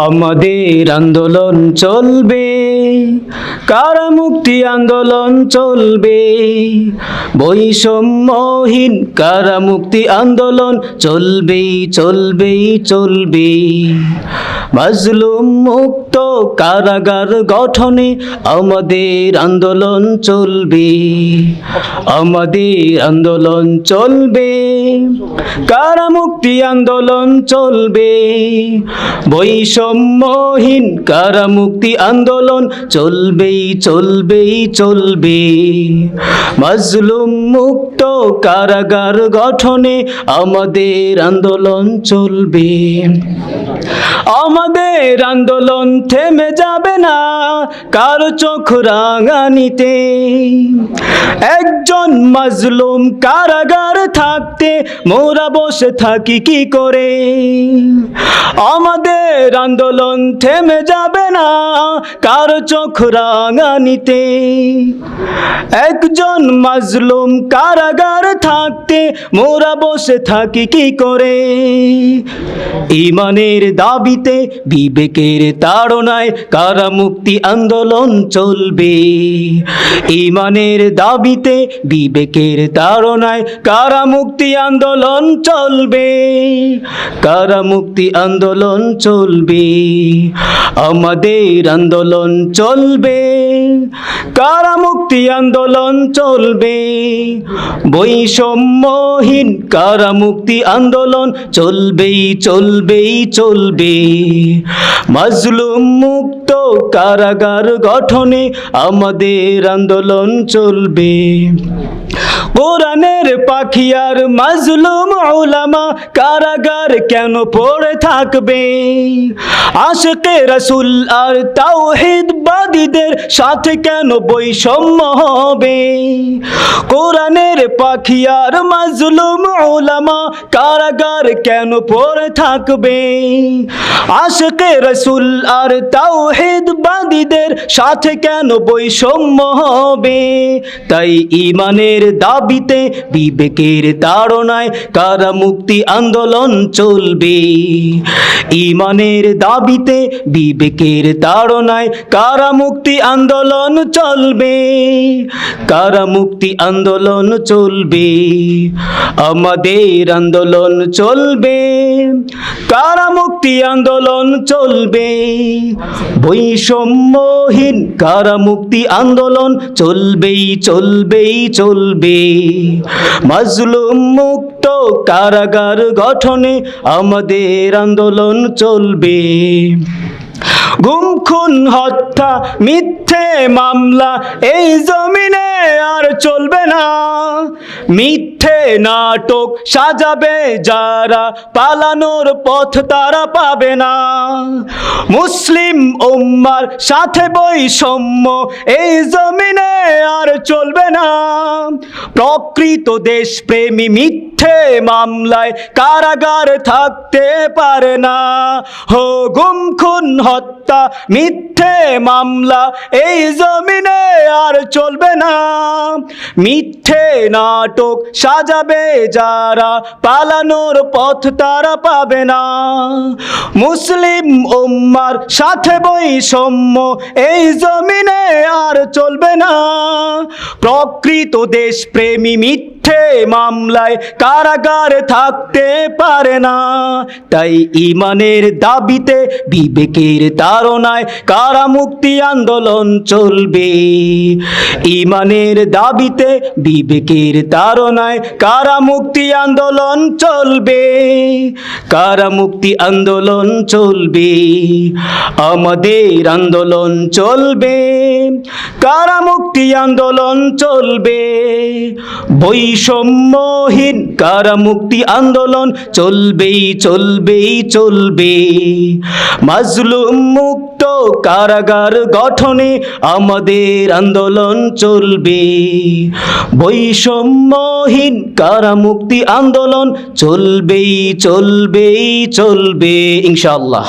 আমাদের আন্দোলন চলবে কারামুক্তি আন্দোলন চলবে বৈষম্যহীন কারামুক্তি আন্দোলন চলবেই চলবেই চলবে মাজলুম মুক্ত কারাগার গঠনে আমাদের আন্দোলন চলবে। আমাদের আন্দোলন চলবে। কারামুক্তি আন্দোলন চলবে? বৈষম্যহীন কারামুক্তি আন্দোলন চলবেই চলবেই, চলবে। মাজলুম মুক্ত কারাগার গঠনে আমাদের আন্দোলন চলবে। Ama ben আমাদের আন্দোলন থেমে যাবে না। কারও চোখ রাঙানিতে? একজন মাজলুম কারাগার থাকতে, মোরা বসে থাকি কি করে? আমাদের আন্দোলন থেমে যাবে না। কারও চোখ রাঙানিতে? একজন মাজলুম কারাগার থাকতে, মোরা বসে থাকি কি করে? ইমানের দাবিতে বিবেকের তাড়নায় কারামুক্তি আন্দোলন চলবে। ইমানের দাবিতে বিবেকের তাড়নায় কারামুক্তি আন্দোলন চলবে। কারামুক্তি আন্দোলন চলবে। আমাদের আন্দোলন চলবে। কারামুক্তি আন্দোলন চলবে। বৈষম্যহীন কারামুক্তি আন্দোলন চলবেই চলবেই, চলবে। মাজলুম মুক্ত কারাগার গঠনে আমাদের আন্দোলন চলবে। কোরআনের পাখি আর মাজলুম ওলামা কারাগার কেন পড়ে থাকবে? আশকে রসুল আর তাওহিদ বাদীদের সাথে কেন বৈষম্য হবে? কোরআনের পাখি আর মাজলুম ওলামা কারাগার কেন পড়ে থাকবে? আশকে রসুল আর তাওহিদ বাদীদের সাথে কেন বৈষম্য হবে? তাই ইমানের দাবিতে বিবেকের তাড়নায় কারামুক্তি আন্দোলন চলবে। ইমানের দাবিতে বিবেকের তাড়নায় কারা মুক্তি আন্দোলন চলবে। কারামুক্তি আন্দোলন চলবে। আমাদের আন্দোলন চলবে। কারামুক্তি আন্দোলন চলবে। বৈষম্যহীন কারা মুক্তি আন্দোলন চলবেই চলবেই, চলবে। মাজলুম মুক্ত কারাগার গঠনে আমাদের আন্দোলন চলবে। গুমখুন হত্যা, মিথ্যে মামলা, এই জমিনে আর চলবে না। মিথ্যে নাটক সাজাবে যারা, পালানোর পথ তারা পাবে না। মুসলিম উম্মার সাথে বৈষম্য, এই জমিনে আর চলবে না। প্রকৃত দেশপ্রেমী মিথ্যে মামলায় কারাগার থাকতে পারে না। হো, গুম, খুন, হত্যা, মিথ্যে মামলা, এই জমিনে আর চলবে না। মিথ্যে নাটক সাজাবে যারা, পালানোর পথ তারা পাবে না। মুসলিম উম্মার সাথে বৈষম্য, এই জমিনে আর চলবে না। প্রকৃত দেশপ্রেমী মিথ্যে মামলায় কারাগার থাকতে পারে না। তাই ইমানের দাবিতে বিবেকের তাড়নায় কারামুক্তি আন্দোলন চলবে। ইমানের দাবিতে বিবেকের তাড়নায় কারামুক্তি আন্দোলন চলবে। কারামুক্তি আন্দোলন চলবে। আমাদের আন্দোলন চলবে। কারামুক্তি আন্দোলন চলবে। কারামুক্তি আন্দোলন চলবেই চলবেই চলবে মাজলুম মুক্ত কারাগার গঠনে আমাদের আন্দোলন চলবে বৈষম্যহীন কারামুক্তি আন্দোলন চলবেই চলবেই চলবে ইনশাআল্লাহ।